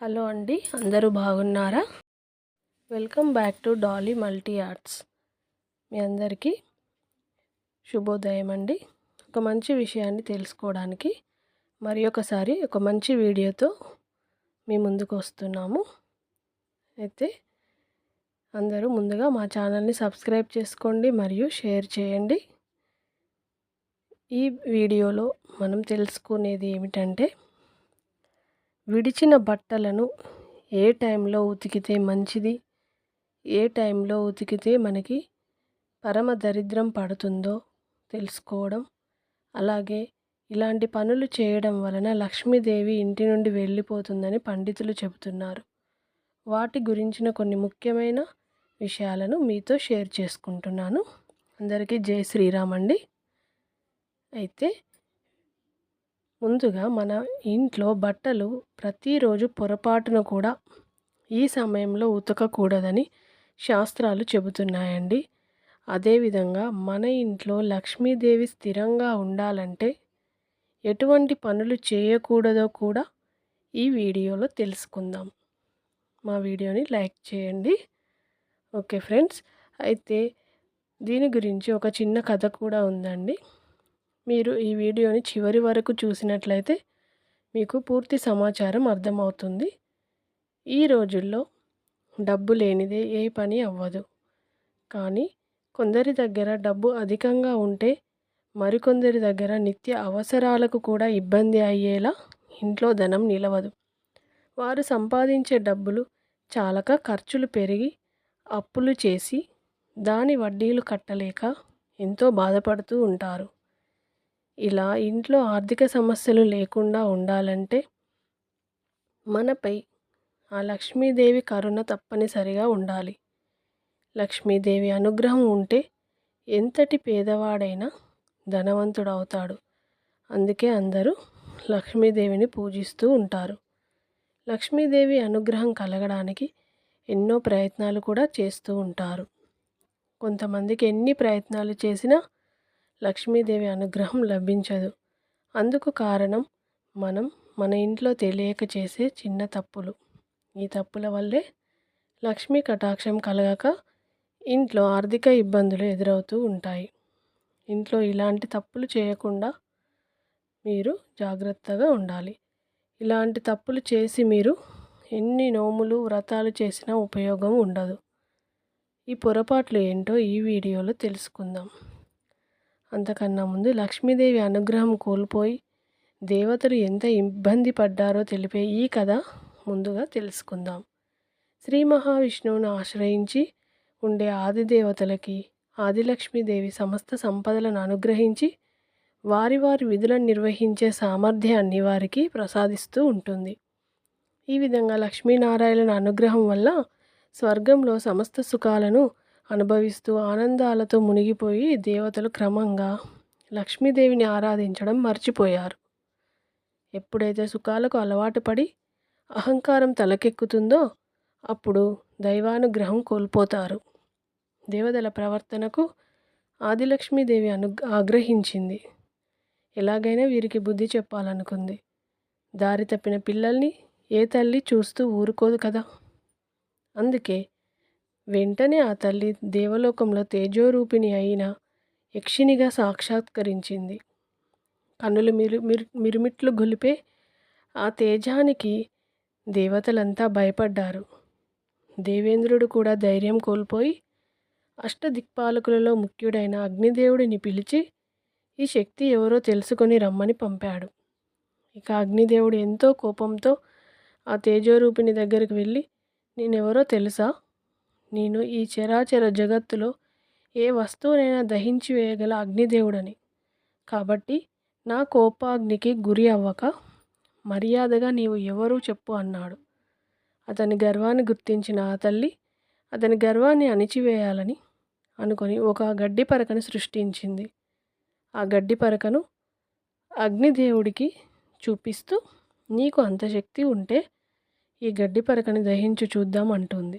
Hello అండి అందరూ బాగున్నారా? Welcome back to Dolly multi arts. మీ అందరికీ శుభోదయం అండి ఒక మంచి విషయాన్ని తెలుసుకోవడానికి మరి ఒకసారి ఒక మంచి వీడియోతో మీ ముందుకు వస్తున్నాము. అయితే అందరూ ముందుగా మా ఛానల్ని సబ్స్క్రైబ్ చేసుకోండి మరియు షేర్ చేయండి. ఈ వీడియోలో మనం తెలుసుకునేది ఏమిటంటే విడిచిన బట్టలను ఏ టైంలో ఉతికితే మంచిది? ఏ టైంలో ఉతికితే మనకి పరమ దరిద్రం పడుతుందో తెలుసుకోవడం. అలాగే ఇలాంటి పనులు చేయడం వలన లక్ష్మీదేవి ఇంటి నుండి వెళ్ళిపోతుందని పండితులు చెబుతున్నారు. వాటి గురించిన కొన్ని ముఖ్యమైన విషయాలను మీతో షేర్ చేసుకుంటున్నాను. అందరికీ జై శ్రీరామ్ అండి. అయితే ముందుగా మన ఇంట్లో బట్టలు ప్రతిరోజు పొరపాటున కూడా ఈ సమయంలో ఉతకకూడదని శాస్త్రాలు చెబుతున్నాయండి. అదేవిధంగా మన ఇంట్లో లక్ష్మీదేవి స్థిరంగా ఉండాలంటే ఎటువంటి పనులు చేయకూడదో కూడా ఈ వీడియోలో తెలుసుకుందాం. మా వీడియోని లైక్ చేయండి. ఓకే ఫ్రెండ్స్ అయితే దీని గురించి ఒక చిన్న కథ కూడా ఉందండి. మీరు ఈ వీడియోని చివరి వరకు చూసినట్లయితే మీకు పూర్తి సమాచారం అర్థమవుతుంది. ఈ రోజుల్లో డబ్బు లేనిదే ఏ పని అవ్వదు. కానీ కొందరి దగ్గర డబ్బు అధికంగా ఉంటే మరికొందరి దగ్గర నిత్య అవసరాలకు కూడా ఇబ్బంది అయ్యేలా ఇంట్లో ధనం నిలవదు. వారు సంపాదించే డబ్బులు చాలక ఖర్చులు పెరిగి అప్పులు చేసి దాని వడ్డీలు కట్టలేక ఎంతో బాధపడుతూ ఉంటారు. ఇలా ఇంట్లో ఆర్థిక సమస్యలు లేకుండా ఉండాలంటే మనపై ఆ లక్ష్మీదేవి కరుణ తప్పనిసరిగా ఉండాలి. లక్ష్మీదేవి అనుగ్రహం ఉంటే ఎంతటి పేదవాడైనా ధనవంతుడవుతాడు. అందుకే అందరూ లక్ష్మీదేవిని పూజిస్తూ ఉంటారు. లక్ష్మీదేవి అనుగ్రహం కలగడానికి ఎన్నో ప్రయత్నాలు కూడా చేస్తూ ఉంటారు. కొంతమందికి ఎన్ని ప్రయత్నాలు చేసినా లక్ష్మీదేవి అనుగ్రహం లభించదు. అందుకు కారణం మనం మన ఇంట్లో తెలియక చేసే చిన్న తప్పులు. ఈ తప్పుల వల్లే లక్ష్మీ కటాక్షం కలగక ఇంట్లో ఆర్థిక ఇబ్బందులు ఎదురవుతూ ఉంటాయి. ఇంట్లో ఇలాంటి తప్పులు చేయకుండా మీరు జాగ్రత్తగా ఉండాలి. ఇలాంటి తప్పులు చేసి మీరు ఎన్ని నోములు వ్రతాలు చేసినా ఉపయోగం ఉండదు. ఈ పొరపాట్లు ఏంటో ఈ వీడియోలో తెలుసుకుందాం. అంతకన్నా ముందు లక్ష్మీదేవి అనుగ్రహం కోల్పోయి దేవతలు ఎంత ఇబ్బంది పడ్డారో తెలిపే ఈ కథ ముందుగా తెలుసుకుందాం. శ్రీ మహావిష్ణువును ఆశ్రయించి ఉండే ఆది దేవతలకి ఆదిలక్ష్మీదేవి సమస్త సంపదలను అనుగ్రహించి వారి వారి విధులను నిర్వహించే సామర్థ్యాన్ని వారికి ప్రసాదిస్తూ ఉంటుంది. ఈ విధంగా లక్ష్మీనారాయణ అనుగ్రహం వల్ల స్వర్గంలో సమస్త సుఖాలను అనుభవిస్తూ ఆనందాలతో మునిగిపోయి దేవతలు క్రమంగా లక్ష్మీదేవిని ఆరాధించడం మర్చిపోయారు. ఎప్పుడైతే సుఖాలకు అలవాటు పడి అహంకారం తలకెక్కుతుందో అప్పుడు దైవానుగ్రహం కోల్పోతారు. దేవతల ప్రవర్తనకు ఆదిలక్ష్మీదేవి అను ఆగ్రహించింది. ఎలాగైనా వీరికి బుద్ధి చెప్పాలనుకుంది. దారి తప్పిన పిల్లల్ని ఏ తల్లి చూస్తూ ఊరుకోదు కదా. అందుకే వెంటనే ఆ తల్లి దేవలోకంలో తేజోరూపిణి అయిన యక్షినిగా సాక్షాత్కరించింది. కన్నులు మిరు మిరు మిరుమిట్లు గొలిపే ఆ తేజానికి దేవతలంతా భయపడ్డారు. దేవేంద్రుడు కూడా ధైర్యం కోల్పోయి అష్టదిక్పాలకులలో ముఖ్యుడైన అగ్నిదేవుడిని పిలిచి ఈ శక్తి ఎవరో తెలుసుకొని రమ్మని పంపాడు. ఇక అగ్నిదేవుడు ఎంతో కోపంతో ఆ తేజోరూపిణి దగ్గరికి వెళ్ళి నేనెవరో తెలుసా? నేను ఈ చరాచర జగత్తులో ఏ వస్తువునైనా దహించి వేయగల అగ్నిదేవుడని. కాబట్టి నా కోపాగ్నికి గురి అవ్వక మర్యాదగా నీవు ఎవరు చెప్పు అన్నాడు. అతని గర్వాన్ని గుర్తించిన ఆ తల్లి అతని గర్వాన్ని అణిచివేయాలని అనుకొని ఒక గడ్డి పరకను సృష్టించింది. ఆ గడ్డి పరకను అగ్నిదేవుడికి చూపిస్తూ నీకు అంత శక్తి ఉంటే ఈ గడ్డి పరకని దహించు చూద్దాం అంటుంది.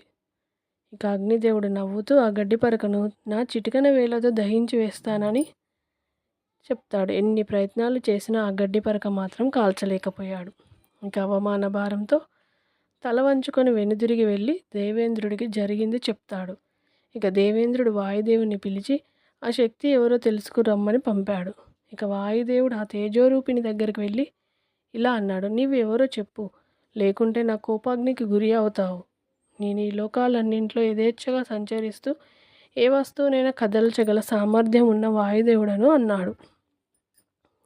ఇక అగ్నిదేవుడు నవ్వుతూ ఆ గడ్డి పరకను నా చిటికన వేలతో దహించి వేస్తానని చెప్తాడు. ఎన్ని ప్రయత్నాలు చేసినా ఆ గడ్డి పరక మాత్రం కాల్చలేకపోయాడు. ఇంకా అవమాన భారంతో తల వంచుకొని వెనుదిరిగి వెళ్ళి దేవేంద్రుడికి జరిగింది చెప్తాడు. ఇక దేవేంద్రుడు వాయుదేవుని పిలిచి ఆ శక్తి ఎవరో తెలుసుకురమ్మని పంపాడు. ఇక వాయుదేవుడు ఆ తేజోరూపిణి దగ్గరికి వెళ్ళి ఇలా అన్నాడు. నీవు ఎవరో చెప్పు. లేకుంటే నా కోపాగ్నికి గురి అవుతావు. నేను ఈ లోకాలన్నింట్లో యథేచ్ఛగా సంచరిస్తూ ఏ వస్తువునైనా కదల్చగల సామర్థ్యం ఉన్న వాయుదేవుడను అన్నాడు.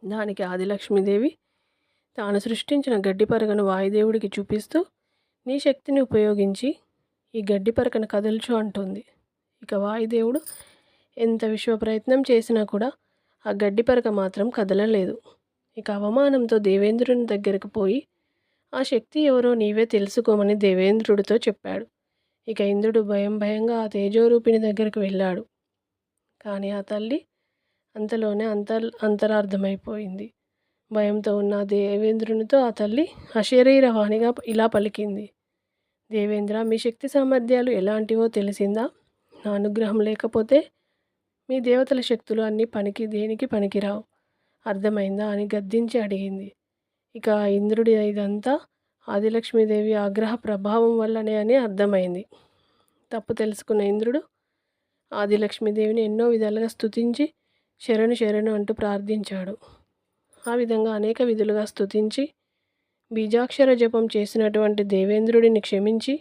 దానికి ఆదిలక్ష్మీదేవి తాను సృష్టించిన గడ్డిపరగను వాయుదేవుడికి చూపిస్తూ నీ శక్తిని ఉపయోగించి ఈ గడ్డి పరకను కదల్చు అంటుంది. ఇక వాయుదేవుడు ఎంత విశ్వ ప్రయత్నం చేసినా కూడా ఆ గడ్డి పరక మాత్రం కదలలేదు. ఇక అవమానంతో దేవేంద్రుని దగ్గరకు పోయి ఆ శక్తి ఎవరో నీవే తెలుసుకోమని దేవేంద్రుడితో చెప్పాడు. ఇక ఇంద్రుడు భయం భయంగా ఆ తేజోరూపిణి దగ్గరకు వెళ్ళాడు. కానీ ఆ తల్లి అంతలోనే అంతర్ అంతరార్థమైపోయింది. భయంతో ఉన్న దేవేంద్రునితో ఆ తల్లి అశరీరవాణిగా ఇలా పలికింది. దేవేంద్ర మీ శక్తి సామర్థ్యాలు ఎలాంటివో తెలిసిందా? నా అనుగ్రహం లేకపోతే మీ దేవతల శక్తులు అన్నీ పనికి దేనికి పనికిరావు? అర్థమైందా? అని గద్దించి అడిగింది. ఇక ఇంద్రుడి ఇదంతా ఆదిలక్ష్మీదేవి ఆగ్రహ ప్రభావం వల్లనే అని అర్థమైంది. తప్పు తెలుసుకున్న ఇంద్రుడు ఆదిలక్ష్మీదేవిని ఎన్నో విధాలుగా స్తుతించి శరణు శరణు అంటూ ప్రార్థించాడు. ఆ విధంగా అనేక విధులుగా స్తుతించి బీజాక్షర జపం చేసినటువంటి దేవేంద్రుడిని క్షమించి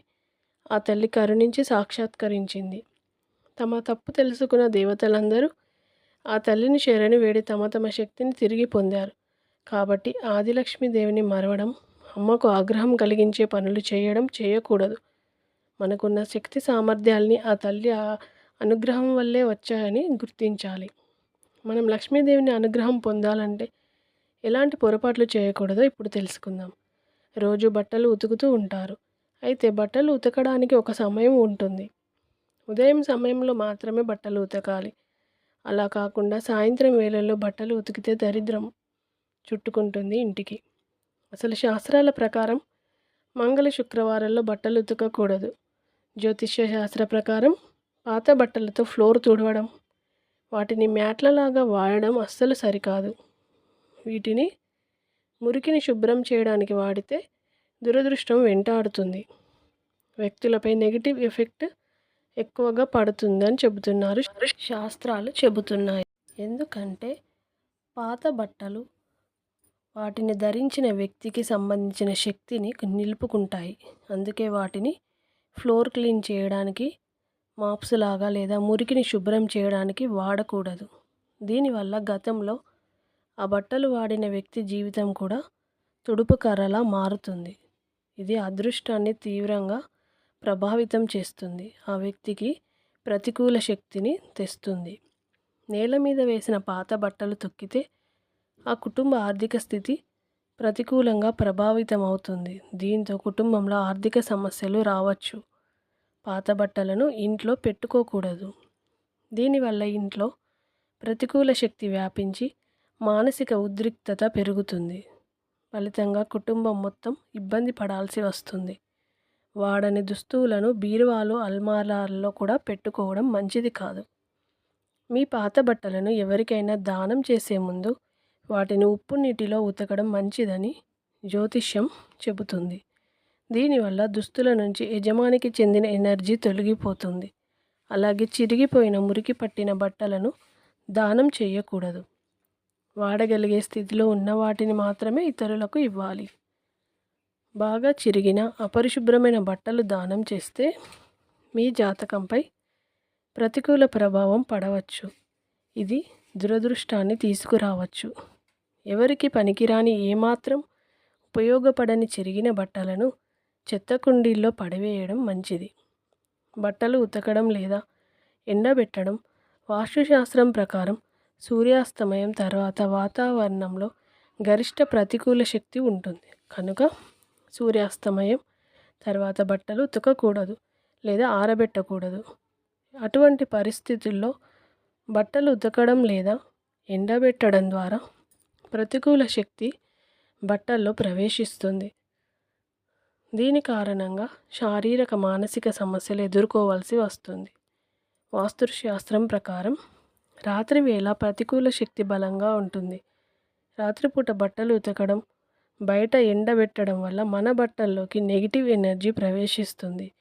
ఆ తల్లి కరుణించి సాక్షాత్కరించింది. తమ తప్పు తెలుసుకున్న దేవతలందరూ ఆ తల్లిని శరణి వేడి తమ తమ శక్తిని తిరిగి పొందారు. కాబట్టి ఆదిలక్ష్మీదేవిని మరవడం అమ్మకు ఆగ్రహం కలిగించే పనులు చేయడం చేయకూడదు. మనకున్న శక్తి సామర్థ్యాల్ని ఆ తల్లి అనుగ్రహం వల్లే వచ్చాయని గుర్తించాలి. మనం లక్ష్మీదేవిని అనుగ్రహం పొందాలంటే ఎలాంటి పొరపాట్లు చేయకూడదో ఇప్పుడు తెలుసుకుందాం. రోజు బట్టలు ఉతుకుతూ ఉంటారు. అయితే బట్టలు ఉతకడానికి ఒక సమయం ఉంటుంది. ఉదయం సమయంలో మాత్రమే బట్టలు ఉతకాలి. అలా కాకుండా సాయంత్రం వేళల్లో బట్టలు ఉతికితే దరిద్రం. చుట్టుకుంటుంది ఇంటికి. అసలు శాస్త్రాల ప్రకారం మంగళ శుక్రవారాల్లో బట్టలు ఉతకకూడదు. జ్యోతిష్య శాస్త్ర ప్రకారం పాత బట్టలతో ఫ్లోర్ తుడవడం వాటిని మ్యాట్లలాగా వాడడం అస్సలు సరికాదు. వీటిని మురికిని శుభ్రం చేయడానికి వాడితే దురదృష్టం వెంటాడుతుంది. వ్యక్తులపై నెగిటివ్ ఎఫెక్ట్ ఎక్కువగా పడుతుందని చెబుతున్నారు. శాస్త్రాలు చెబుతున్నాయి. ఎందుకంటే పాత బట్టలు వాటిని ధరించిన వ్యక్తికి సంబంధించిన శక్తిని నిలుపుకుంటాయి. అందుకే వాటిని ఫ్లోర్ క్లీన్ చేయడానికి మాప్స్ లాగా లేదా మురికిని శుభ్రం చేయడానికి వాడకూడదు. దీనివల్ల గతంలో ఆ బట్టలు వాడిన వ్యక్తి జీవితం కూడా తుడుపు కర్రలా మారుతుంది. ఇది అదృష్టాన్ని తీవ్రంగా ప్రభావితం చేస్తుంది. ఆ వ్యక్తికి ప్రతికూల శక్తిని తెస్తుంది. నేల మీద వేసిన పాత బట్టలు తొక్కితే ఆ కుటుంబ ఆర్థిక స్థితి ప్రతికూలంగా ప్రభావితం అవుతుంది దీంతో కుటుంబంలో ఆర్థిక సమస్యలు రావచ్చు. పాత బట్టలను ఇంట్లో పెట్టుకోకూడదు. దీనివల్ల ఇంట్లో ప్రతికూల శక్తి వ్యాపించి మానసిక ఉద్రిక్తత పెరుగుతుంది. ఫలితంగా కుటుంబం మొత్తం ఇబ్బంది పడాల్సి వస్తుంది. వాడని దుస్తువులను బీరువాలు అల్మారాల్లో కూడా పెట్టుకోవడం మంచిది కాదు. మీ పాత బట్టలను ఎవరికైనా దానం చేసే ముందు వాటిని ఉప్పు నీటిలో ఉతకడం మంచిదని జ్యోతిష్యం చెబుతుంది. దీనివల్ల దుస్తుల నుంచి యజమానికి చెందిన ఎనర్జీ తొలగిపోతుంది. అలాగే చిరిగిపోయిన మురికి పట్టిన బట్టలను దానం చేయకూడదు. వాడగలిగే స్థితిలో ఉన్న వాటిని మాత్రమే ఇతరులకు ఇవ్వాలి. బాగా చిరిగిన అపరిశుభ్రమైన బట్టలు దానం చేస్తే మీ జాతకంపై ప్రతికూల ప్రభావం పడవచ్చు. ఇది దురదృష్టాన్ని తీసుకురావచ్చు. ఎవరికి పనికిరాని ఏమాత్రం ఉపయోగపడని చిరిగిన బట్టలను చెత్త కుండీల్లో పడివేయడం మంచిది. బట్టలు ఉతకడం లేదా ఎండబెట్టడం వాస్తుశాస్త్రం ప్రకారం సూర్యాస్తమయం తర్వాత వాతావరణంలో గరిష్ట ప్రతికూల శక్తి ఉంటుంది. కనుక సూర్యాస్తమయం తర్వాత బట్టలు ఉతకకూడదు లేదా ఆరబెట్టకూడదు. అటువంటి పరిస్థితుల్లో బట్టలు ఉతకడం లేదా ఎండబెట్టడం ద్వారా ప్రతికూల శక్తి బట్టల్లో ప్రవేశిస్తుంది. దీని కారణంగా శారీరక మానసిక సమస్యలు ఎదుర్కోవాల్సి వస్తుంది. వాస్తుశాస్త్రం ప్రకారం రాత్రి వేళ ప్రతికూల శక్తి బలంగా ఉంటుంది. రాత్రిపూట బట్టలు ఉతకడం బయట ఎండబెట్టడం వల్ల మన బట్టల్లోకి నెగిటివ్ ఎనర్జీ ప్రవేశిస్తుంది.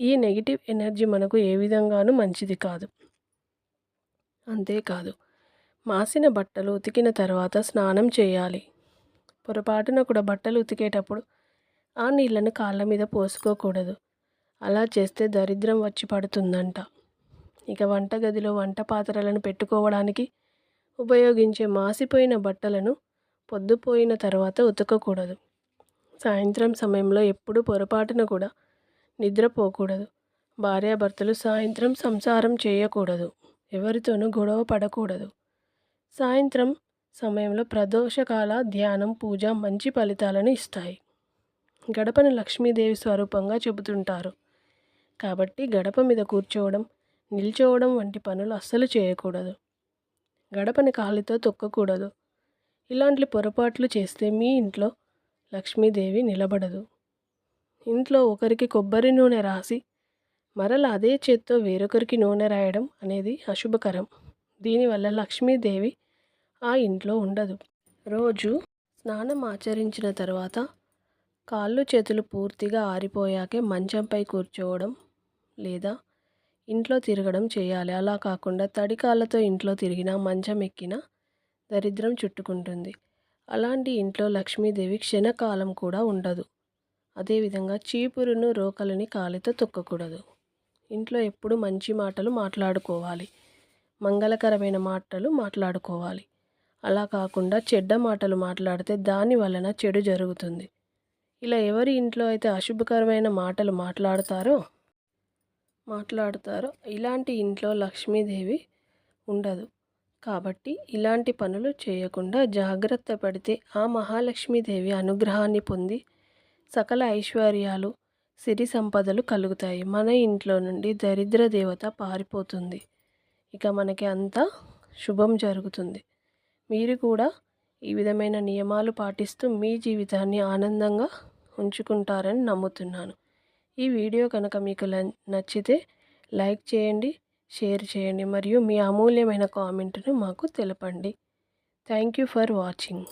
ఈ నెగిటివ్ ఎనర్జీ మనకు ఏ విధంగానూ మంచిది కాదు. అంతేకాదు మాసిన బట్టలు ఉతికిన తర్వాత స్నానం చేయాలి. పొరపాటున కూడా బట్టలు ఉతికేటప్పుడు ఆ నీళ్ళను కాళ్ళ మీద పోసుకోకూడదు. అలా చేస్తే దరిద్రం వచ్చి పడుతుందంట. ఇక వంటగదిలో వంట పాత్రలను పెట్టుకోవడానికి ఉపయోగించే మాసిపోయిన బట్టలను పొద్దుపోయిన తర్వాత ఉతకకూడదు. సాయంత్రం సమయంలో ఎప్పుడు పొరపాటున కూడా నిద్రపోకూడదు. భార్యాభర్తలు సాయంత్రం సంసారం చేయకూడదు. ఎవరితోనూ గొడవ పడకూడదు. సాయంత్రం సమయంలో ప్రదోషకాల ధ్యానం పూజ మంచి ఫలితాలను ఇస్తాయి. గడపను లక్ష్మీదేవి స్వరూపంగా చెబుతుంటారు. కాబట్టి గడప మీద కూర్చోవడం నిల్చోవడం వంటి పనులు అస్సలు చేయకూడదు. గడపని కాలితో తొక్కకూడదు. ఇలాంటి పొరపాట్లు చేస్తే మీ ఇంట్లో లక్ష్మీదేవి నిలబడదు. ఇంట్లో ఒకరికి కొబ్బరి నూనె రాసి మరల అదే చేత్తో వేరొకరికి నూనె రాయడం అనేది అశుభకరం. దీనివల్ల లక్ష్మీదేవి ఆ ఇంట్లో ఉండదు. రోజు స్నానం ఆచరించిన తర్వాత కాళ్ళు చేతులు పూర్తిగా ఆరిపోయాకే మంచంపై కూర్చోవడం లేదా ఇంట్లో తిరగడం చేయాలి. అలా కాకుండా తడి కాళ్ళతో ఇంట్లో తిరిగినా మంచం ఎక్కినా దరిద్రం చుట్టుకుంటుంది. అలాంటి ఇంట్లో లక్ష్మీదేవి క్షణకాలం కూడా ఉండదు. అదేవిధంగా చీపురును రోకలిని కాలితో తొక్కకూడదు. ఇంట్లో ఎప్పుడు మంచి మాటలు మాట్లాడుకోవాలి. మంగళకరమైన మాటలు మాట్లాడుకోవాలి. అలా కాకుండా చెడ్డ మాటలు మాట్లాడితే దాని వలన చెడు జరుగుతుంది. ఇలా ఎవరి ఇంట్లో అయితే అశుభకరమైన మాటలు మాట్లాడతారో మాట్లాడతారో ఇలాంటి ఇంట్లో లక్ష్మీదేవి ఉండదు. కాబట్టి ఇలాంటి పనులు చేయకుండా జాగ్రత్త పడితే ఆ మహాలక్ష్మీదేవి అనుగ్రహాన్ని పొంది సకల ఐశ్వర్యాలు సిరి సంపదలు కలుగుతాయి. మన ఇంట్లో నుండి దరిద్ర దేవత పారిపోతుంది. ఇక మనకి అంతా శుభం జరుగుతుంది. మీరు కూడా ఈ విధమైన నియమాలు పాటిస్తూ మీ జీవితాన్ని ఆనందంగా ఉంచుకుంటారని నమ్ముతున్నాను. ఈ వీడియో కనుక మీకు నచ్చితే లైక్ చేయండి షేర్ చేయండి మరియు మీ అమూల్యమైన కామెంట్ను మాకు తెలపండి. Thank you for watching.